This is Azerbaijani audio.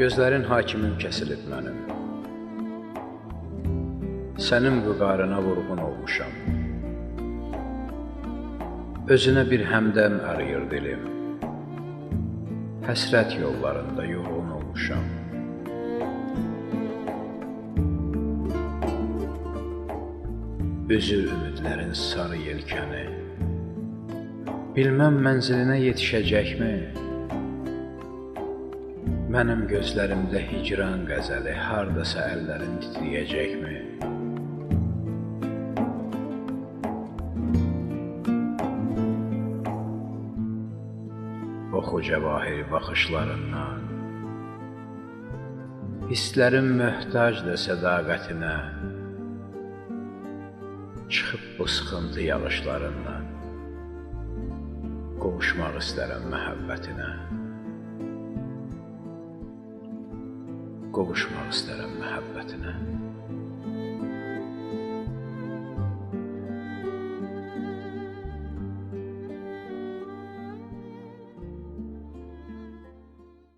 Gözlərin hakimim kəsilib mənim. Sənin vüqarına vurğun olmuşam. Özünə bir həmdəm arayır dilim. Həsrət yollarında yorğun olmuşam. Üzür ümidlərin sarı yelkəni. Bilməm mənzilinə yetişəcəkmi? Mənim gözlərimdə hicran qəzəli hardasa əllərin titrəyəcəkmi? Oxu cəvahiri baxışlarından. Hisslərim möhtacdır sədaqətinə. Çıxıb bu sıxıntı yağışlarından. Qovuşmaq istərəm məhəbbətinə Qovuşmaq istərəm məhəbbətinə